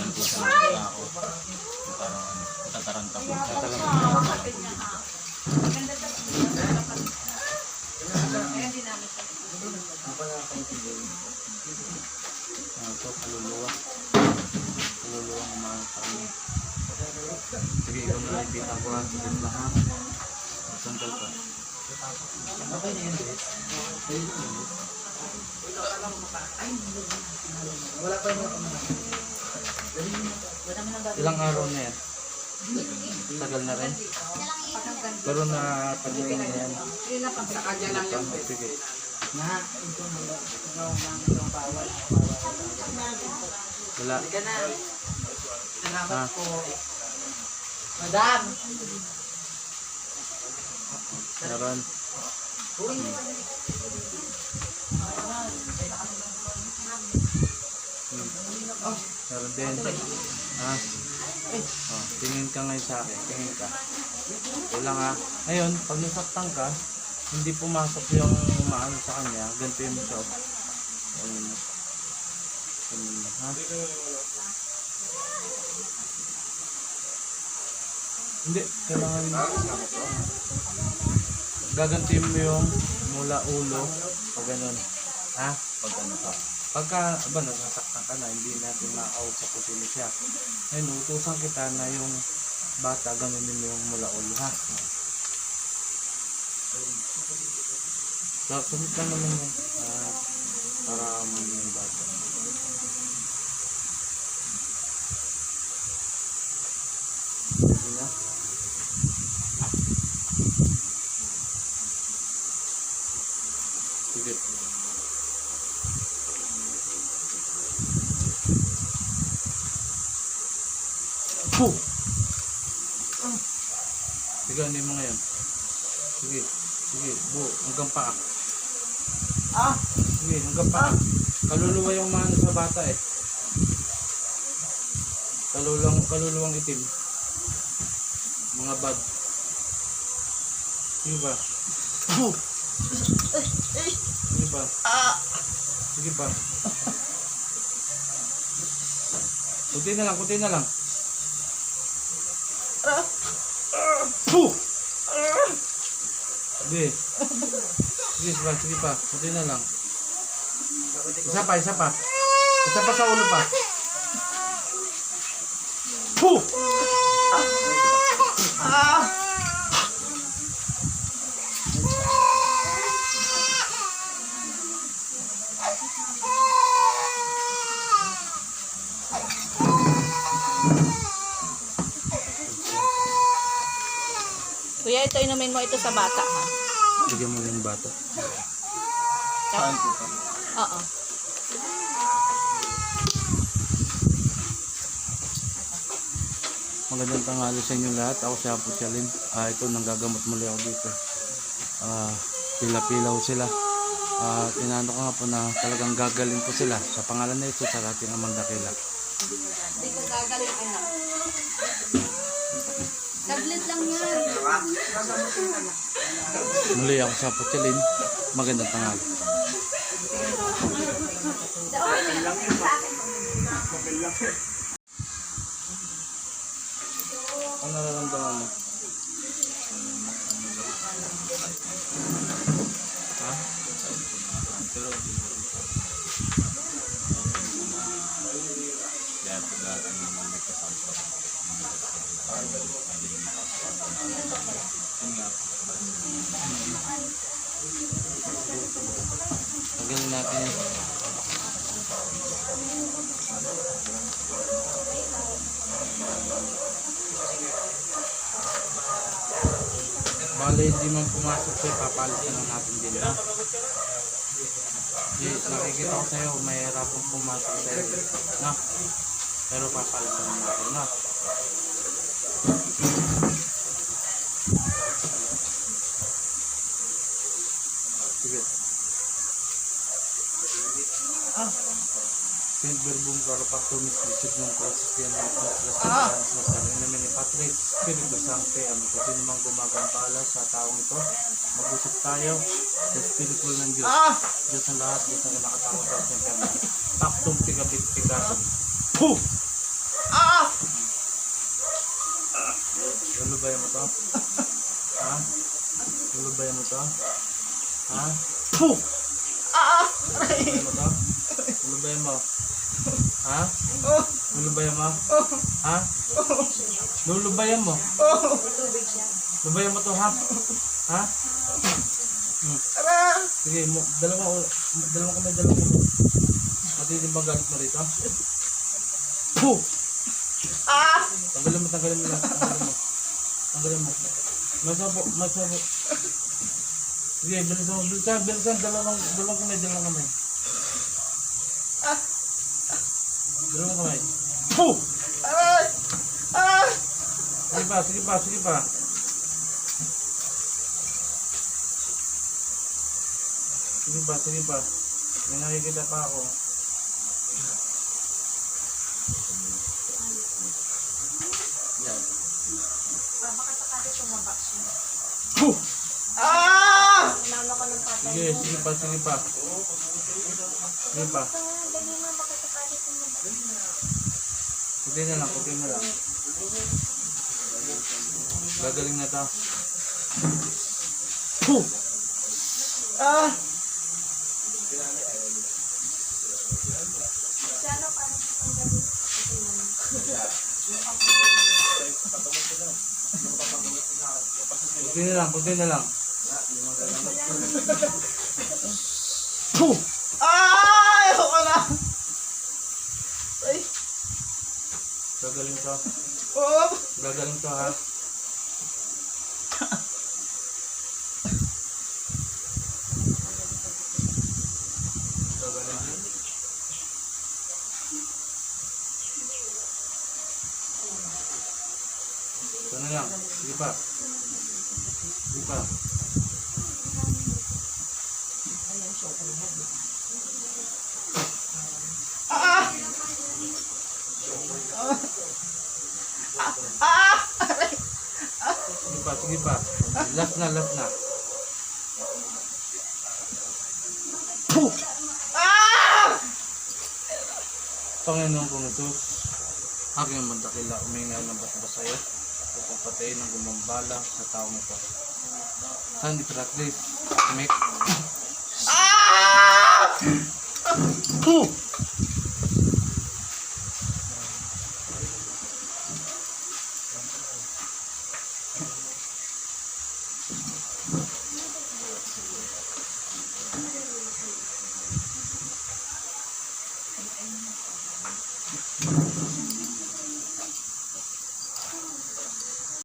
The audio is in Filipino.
Siya ng tao. Parang tataranta po. Tataranta. Ano to, kaluluwa. Kaluluwa ng mga kami. Sige, ikaw na ko ha. Sige na ha. Sandal ka. Ilang araw na yan? Tagal na rin. Pero na pagdating na yan. Sa kanya lang yung Sige. Wala. Ka na. Salamat Ah. po. Madam! Meron. Hmm. Meron din. Ha? Oh, tingin ka ngayon sa akin. Tingin ka. Wala nga. Ngayon, pag nasaktan ka, hindi pumasok yung maano sa kanya, ganito yung shop. Ayun. Ayun. Ha? Hindi, kailangan gagantiin mo yung mula ulo pag ganun. Ha? Pag ano ka. Pagka, ba, nasasaktan ka na, hindi natin makausap kung sino siya. Ngayon, utusan kita na yung bata, ganunin mo yung mula ulo, ha? So, sunod lang naman yun. Ah, para man yung bata. Sige na. Sige. Puh! Ah. Sige, hindi mo ngayon. Sige, sige, bu, hanggang paa. Ah! Sige, hanggang paa. Kaluluwa yung mga sa bata eh. Kaluluwang, kaluluwang itim. Mga bad. Sige ba? Oh! Sige ba? Ah! Sige ba? Kunti na lang, kunti na lang. Ah! Puh! Sige. Sige pa, sige pa. Kunti na lang. Isa pa, isa pa. Isa pa sa ulo pa. Puh! Kuya, ito inumin mo ito sa bata, ha? Bigyan mo yung bata. Saan Oo. Magandang tanghali sa inyo lahat. Ako si Apo Chalim. Ah, ito, nanggagamot muli ako dito. Ah, pila-pilaw sila. Ah, tinano ko nga po na talagang gagaling po sila sa pangalan na ito sa ating amang dakila. Hindi ko gagaling, anak. Tablet lang yan. Muli ako sa Chalim. Magandang tanghali. Ano nararamdaman mo? Ha? Tagalin natin yan. Bale, hindi man pumasok siya, papalitan lang natin din. Ha? Di, nakikita ko sa'yo, mahirapang pumasok sa'yo. Na? Pero papalitan lang natin. Na? Sige. Ah! Silver boom para pa tumisisip ng cross yan ng cross Ah! sa sarili namin ni Patrick Espiritu Sancte ang kung sino mang gumagambala sa taong ito mag-usap tayo sa spiritual ng Diyos Ah! Diyos ang lahat Diyos ang nakatakot sa ating kanya taktong tigabit tigasan Puh! Lulubayan mo to? Ha? Lulubayan mo to? Ha? Puh! Ah! Aray! Lulubayan mo to? Lulubayan mo? Ha? Oh! Lulubayan mo? Oh! Ha? Lulubayan mo? Oh! Lubayan mo to ha? Ha? Aray! Sige, mo, dalawa, dalawa kami, dalawa kami. Matindi ba galit mo rito? Puh! Ah! Tanggalin mo, tanggalin mo lang. Tanggalin mo. Tanggalin mo. Masabo, masabo. Sige, bilisan mo, bilisan, bilisan. Dalawang, dalawang kamay, dalawang kamay. Ah! Dalawang kamay. Puh! Aray! Ah! Sige pa, sige pa, sige pa. Sige pa, sige pa. May nakikita pa ako. Puh! Ah! Sige, sige pa, sige pa. Sige pa. Kunti na lang, kunti na lang. Gagaling na to. Puh! Ah! Kunti na lang, kunti na lang. Puh! Ah! Ayoko na! Ay! Gagaling to. Oh! Gagaling to ha. Gagaling. Ito na lang. Sige pa. Pa. Ah! Ah! Aray! Sige pa. Last na, last na. Puh! Ah! Panginoon kong Jesus, aking mandakila, uminga ng basbas sa'yo, upang patayin ng gumambala sa taong ito. Sandy Pratlis, make Ah! Puh!